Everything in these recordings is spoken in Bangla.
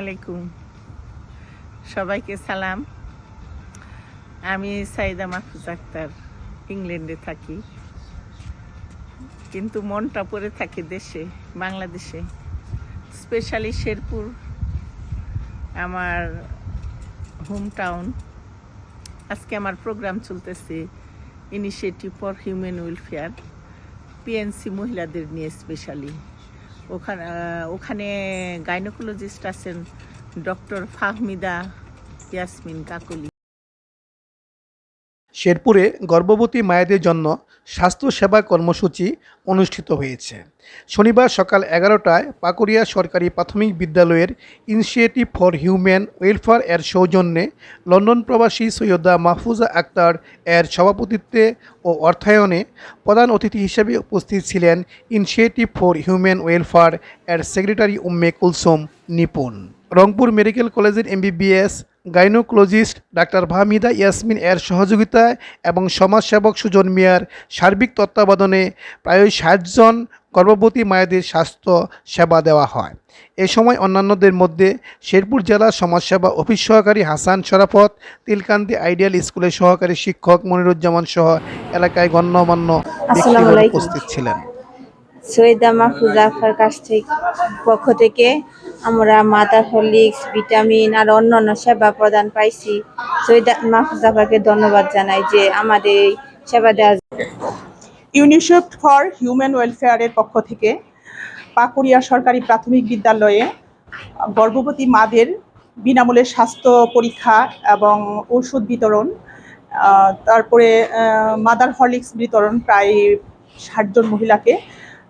আলাইকুম। সবাইকে সালাম। আমি সাইদা মাহফুজ আক্তার, ইংল্যান্ডে থাকি। কিন্তু মনটা পড়ে থাকে দেশে, বাংলাদেশে। স্পেশালি শেরপুর, আমার হোম টাউন আজকে আমার প্রোগ্রাম চলতেছে initiative for human welfare PNC মহিলাদের নিয়ে স্পেশালি ওখানে ওখানে গাইনোকোলজিস্ট আছেন ডক্টর ফাহমিদা ইয়াসমিন কাকলি। শেরপুরে গর্ভবতী মায়েদের জন্য স্বাস্থ্যসেবা কর্মসূচি অনুষ্ঠিত হয়েছে। শনিবার সকাল এগারোটায় পাকুড়িয়া সরকারি প্রাথমিক বিদ্যালয়ের ইনিশিয়েটিভ ফর হিউম্যান ওয়েলফেয়ার এর সৌজন্যে লন্ডন প্রবাসী সৈয়দা মাহফুজা আক্তার এর সভাপতিত্বে ও অর্থায়নে প্রধান অতিথি হিসেবে উপস্থিত ছিলেন ইনিশিয়েটিভ ফর হিউম্যান ওয়েলফেয়ার এর সেক্রেটারি উম্মে কুলসুম নিপুণ। রংপুর মেডিকেল কলেজের MBBS gynaecologist doctor Bhamida Yasmin এর সহযোগিতায় এবং সমাজসেবক সুজন মিয়ার সার্বিক তত্ত্বাবধানে প্রায় ষাটজন গর্ভবতী মায়েদের স্বাস্থ্য সেবা দেওয়া হয়। এ সময় অন্যান্যদের মধ্যে শেরপুর জেলা সমাজসেবা অফিস সহকারী হাসান শরাফত তিলকান্দি আইডিয়াল স্কুলের সহকারী শিক্ষক মনিরুজ্জামান সহ এলাকায় গণ্যমান্য উপস্থিত ছিলেন। সৈয়দা মাহফুজা আখার কাছ থেকে পক্ষ থেকে আমরা মাদার হরলিক্স ভিটামিন আর অন্যান্য সেবা প্রদান পাইছি। সৈয়দা মাহফুজা আপাকে ধন্যবাদ জানাই যে আমাদের এই সেবা দেওয়ার ইউনিসেফ ফর হিউম্যান ওয়েলফেয়ারের পক্ষ থেকে পাকুড়িয়া সরকারি প্রাথমিক বিদ্যালয়ে গর্ভবতী মাদের বিনামূল্যে স্বাস্থ্য পরীক্ষা এবং ওষুধ বিতরণ তারপরে মাদার হরলিক্স বিতরণ প্রায় ষাটজন মহিলাকে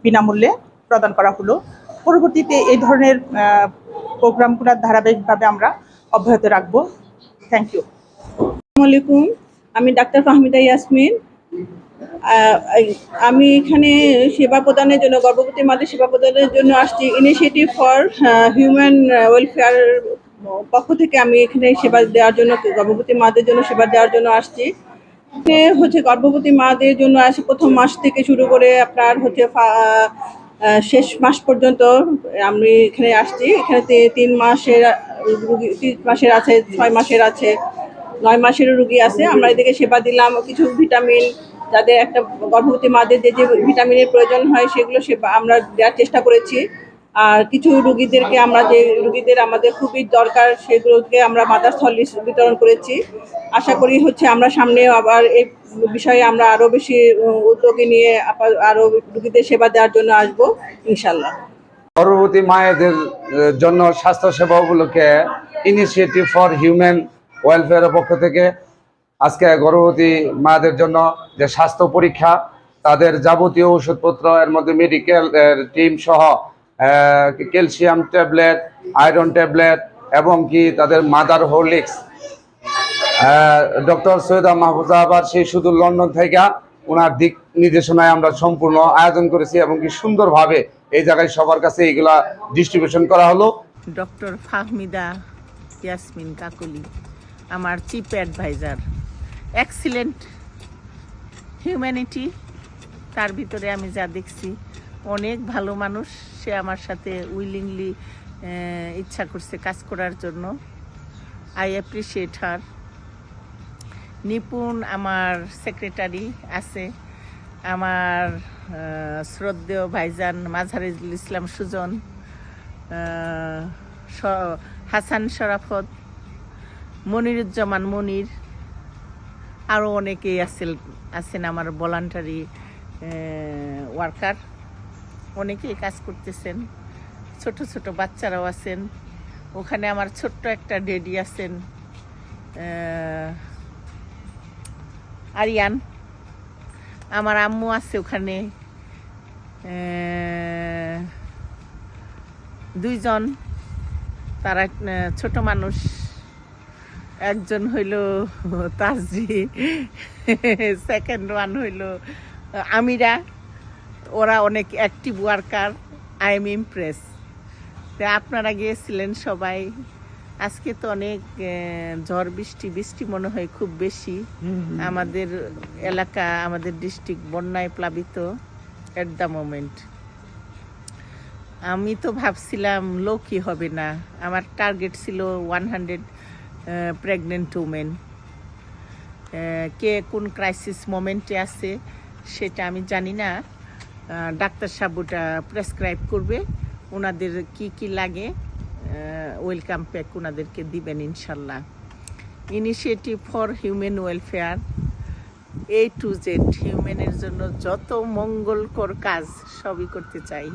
বিনামূল্যে প্রদান করা হলো। পরবর্তীতে এই ধরনের প্রোগ্রামগুলো ধারাবাহিকভাবে আমরা অব্যাহত রাখব। থ্যাংক ইউ আলাইকুম। আমি ডাক্তার ফাহমিদা ইয়াসমিন। আমি এখানে সেবা প্রদানের জন্য, গর্ভবতী মাদের সেবা প্রদানের জন্য আসছি। ইনিশিয়েটিভ ফর হিউম্যান ওয়েলফেয়ার পক্ষ থেকে আমি এখানে সেবা দেওয়ার জন্য, গর্ভবতী মাদের জন্য সেবা দেওয়ার জন্য আসছি। হচ্ছে গর্ভবতী মাদের জন্য আসে প্রথম মাস থেকে শুরু করে আপনার হচ্ছে শেষ মাস পর্যন্ত আমি এখানে আসছি। এখানে তিন মাসের, রুগী, তিন মাসের আছে, ছয় মাসের আছে, নয় মাসেরও রুগী আছে। আমরা এদিকে সেবা দিলাম, কিছু ভিটামিন, যাদের একটা গর্ভবতী মাদের যে যে ভিটামিনের প্রয়োজন হয়, সেগুলো সেবা আমরা দেওয়ার চেষ্টা করেছি। আর কিছু রুগীদেরকে আমরা যে, রুগীদের আমাদের খুবই দরকার, সেগুলোকে আমরা মাদার স্থল বিতরণ করেছি। আশা করি হচ্ছে আমরা সামনে আবার এই বিষয়ে আমরা আরও বেশি উদ্যোগী নিয়ে আরও রুগীদের সেবা দেওয়ার জন্য আসব ইনশাল্লাহ গর্ভবতী মায়েদের জন্য স্বাস্থ্যসেবা উপলক্ষে ইনিশিয়েটিভ ফর হিউম্যান ওয়েলফেয়ারের পক্ষ থেকে আজকে গর্ভবতী মায়েদের জন্য যে স্বাস্থ্য পরীক্ষা, তাদের যাবতীয় ওষুধপত্র, এর মধ্যে মেডিকেল টিম সহ ক্যালসিয়াম ট্যাবলেট আয়রন ট্যাবলেট এবং কি তাদের mother Horlicks doctor Syeda Mahfuza আবার সেই শুধু লন্ডন থেকে ওনার দিক নির্দেশনায় আমরা সম্পূর্ণ আয়োজন করেছি এবং কি সুন্দরভাবে এই জায়গায় সবার কাছে এইগুলা ডিস্ট্রিবিউশন করা হলো। ডক্টর ফাহমিদা ইয়াসমিন কাকলি, আমার চিফ অ্যাডভাইজার এক্সিলেন্ট হিউম্যানিটি তার ভিতরে আমি যা দেখছি, অনেক ভালো মানুষ, সে আমার সাথে উইলিংলি ইচ্ছা করছে কাজ করার জন্য। আই অ্যাপ্রিসিয়েট হার নিপুণ আমার সেক্রেটারি আছে। আমার শ্রদ্ধেয় ভাইজান মাঝারিজুল ইসলাম সুজন হাসান শরাফত, মনিরুজ্জামান মনির আরও অনেকেই আছেন আছেন আমার ভলান্টারি ওয়ার্কার অনেকেই কাজ করতেছেন। ছোট ছোট বাচ্চারাও আছেন। ওখানে আমার ছোট্ট একটা ডেডি আছেন। আরিয়ান, আমার আম্মু আছে ওখানে। দুইজন, তারা ছোট মানুষ। একজন হইল তাজি সেকেন্ড ওয়ান হইল আমিরা। ওরা অনেক active worker I am impress আপনারা গিয়েছিলেন সবাই? আজকে তো অনেক ঝড় বৃষ্টি বৃষ্টি মনে হয় খুব বেশি। আমাদের এলাকা আমাদের ডিস্ট্রিক্ট বন্যায় প্লাবিত এট দ্য মোমেন্ট আমি তো ভাবছিলাম লোকই হবে না। আমার টার্গেট ছিল ওয়ান হান্ড্রেড প্রেগনেন্ট উমেন কে কোন ক্রাইসিস মোমেন্টে আছে সেটা আমি জানি না। ডাক্তার সাবুটা প্রেসক্রাইব করবে। ওনাদের কি কি লাগে? ওয়েলকাম প্যাক ওনাদেরকে দিবেন ইনশাল্লাহ। Initiative for human welfare A to Z হিউম্যানের জন্য যত মঙ্গলকর কাজ সবই করতে চাই।